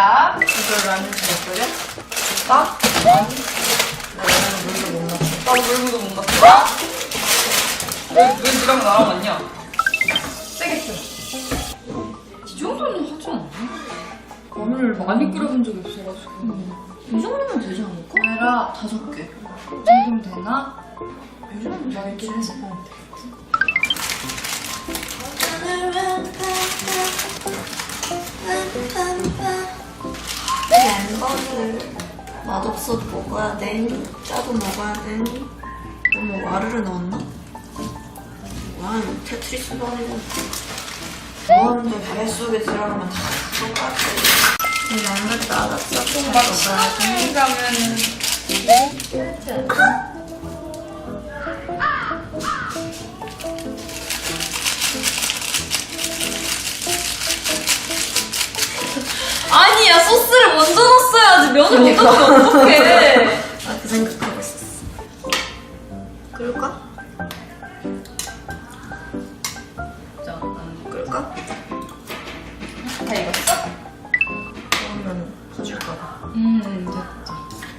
거야. 이걸 라면 잘 끓여? 나? 나 라면 물도 못 넣어. 나도 물무도 못 맞춰. 왜, 왜 니랑 나랑 맞냐? 세겠어. 이 정도는 하지 않나? 라면을 많이 끓여본 적이 없어가지고. 이 정도면 되지 않을까? 얘라 다섯 개. 이 정도면 되나? 요즘은 나 이렇게 해서 먹으면 되겠지. 햄버거를 맛없어도 먹어야 돼. 짜도 먹어야 돼. 너무 와르르 넣었나? 와, 테트리스도 아니고. 뭐하는데 뱃속에 들어가면 다 똑같아. 이 양을 좀막 먹어야 돼. 가면은 아니야 소스를 먼 그럴까? 자, 음, 그럴까? 다 익었어? 그러면 터질까 봐. 음 됐다